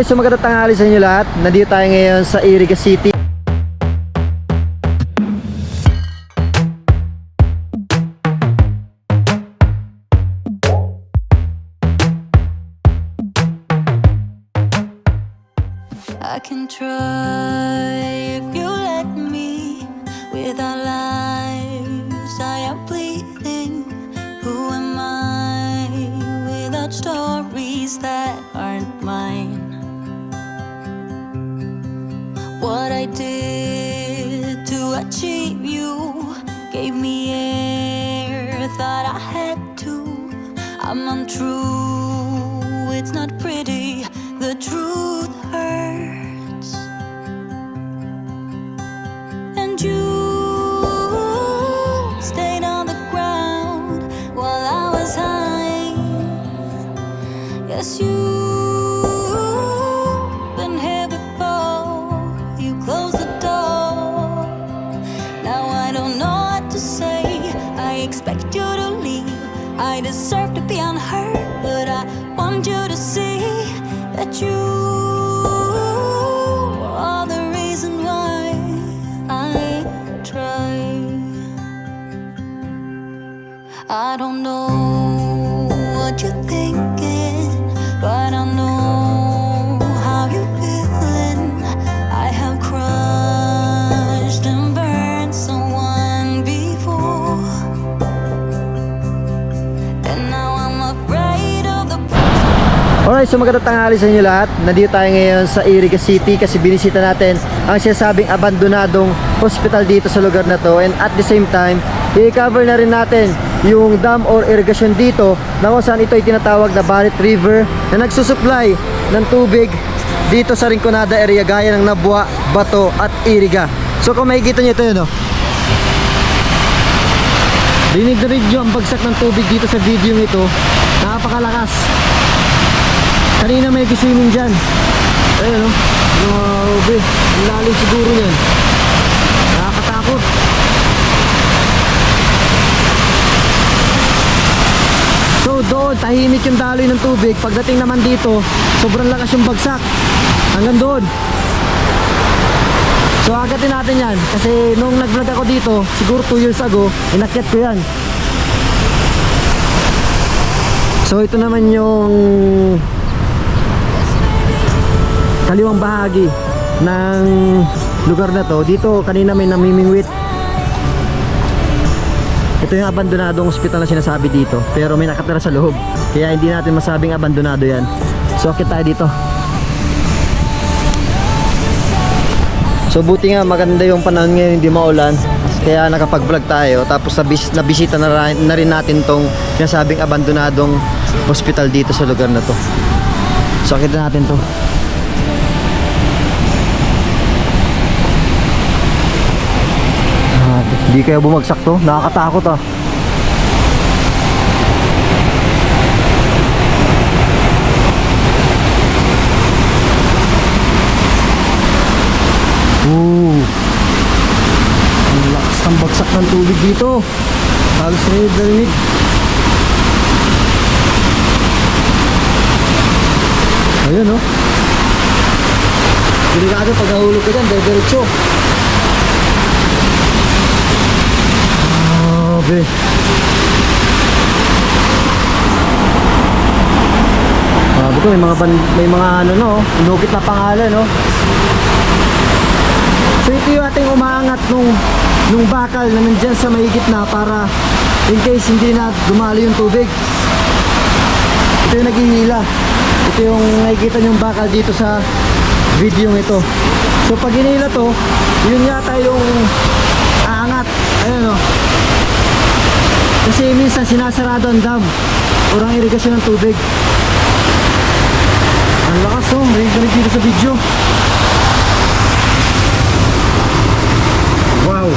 Alright, so magandang tanghali sa inyo lahat. Nandito tayo ngayon sa Iriga City. I can try What I did to achieve you gave me air, thought I had to. I'm untrue, it's not pretty. The truth say. I expect you to leave. I deserve to be unheard, but I want you to see that you Alright, so magandang tanghali sa inyo lahat. Nandito tayo ngayon sa Iriga City kasi binisita natin ang sinasabing abandonadong hospital dito sa lugar na to. And at the same time, i-cover na rin natin yung dam or irrigation dito na kung saan ito ay tinatawag na Barrett River na nagsusupply ng tubig dito sa Rinconada area gaya ng Nabua, Bato at Iriga. So kung makikita nyo ito yun, oh. Rinig na rin nyo ang bagsak ng tubig dito sa video nito. Napakalakas. Kanina may swimming dyan. Ayun oh. Grabe. Ang lalim siguro yan. Nakakatakot. So doon, tahimik yung daloy ng tubig. Pagdating naman dito, sobrang lakas yung bagsak. Hanggang doon. So agatin natin yan. Kasi nung nag-vlog ako dito, siguro 2 years ago, inakyat ko yan. So ito naman yung kaliwang bahagi ng lugar na to. Dito kanina may namimingwit. Ito yung abandonadong ospital na sinasabi dito. Pero may nakatira sa loob. Kaya hindi natin masabing abandonado yan. So akit tayo dito. So buti nga maganda yung panahon ngayon hindi maulan. Kaya nakapag-vlog tayo. Tapos nabis, nabisita na, na rin natin tong sinasabing abandonadong hospital dito sa lugar na to. So akit natin to. Ah, Hindi kaya bumagsak to. Nakakatakot ah. Ooh. Lakas ng bagsak ng tubig dito. Halos na yung darinig. Ayun oh. Delikado pag nahulog ka dyan, diretso. Grabe. Grabe ko, may mga ban, may mga ano no, inukit na pangalan no. So ito yung ating umaangat nung nung bakal na nandyan sa may gitna para in case hindi na dumalo yung tubig. Ito yung naghihila. Ito yung nakikita yung bakal dito sa video ito. So pag hinila to, yun yata yung aangat. Ayun o. Kasi minsan sinasarado ang dam or irigasyon ng tubig. Ang lakas oh, rinig dito sa video. Wow.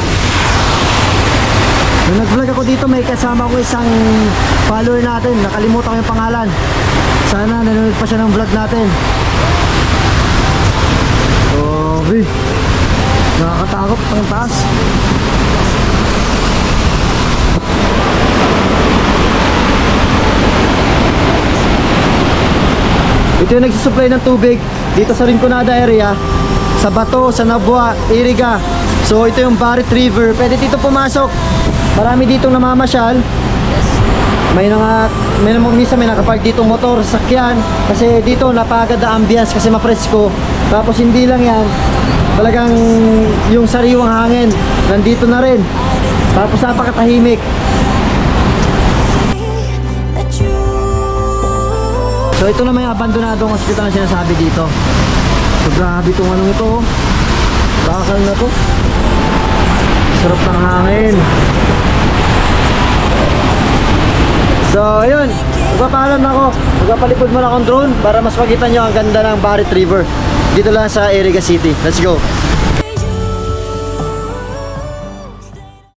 Nung nag-vlog ako dito, may kasama ko isang follower natin. Nakalimutan ko yung pangalan. Sana nanonood pa siya ng vlog natin. Grabe. Nakakatakot ang taas. Ito yung nagsusupply ng tubig dito sa Rinconada area, sa Bato, sa Nabua, Iriga. So ito yung Barrett River. Pwede dito pumasok. Marami ditong namamasyal. May mga may namang misa may nakapark dito motor, sakyan kasi dito napagad na ambience kasi mapresko. Tapos hindi lang 'yan. Talagang yung sariwang hangin nandito na rin. Tapos napakatahimik. So ito na may abandonadong hospital na sinasabi dito. So grabe itong anong ito. oh. Bakal na to. Sarap ng hangin. So ayun, magpapaalam na ako. Magpapalipod muna akong drone para mas makita nyo ang ganda ng Barrett River. Dito lang sa Iriga City. Let's go.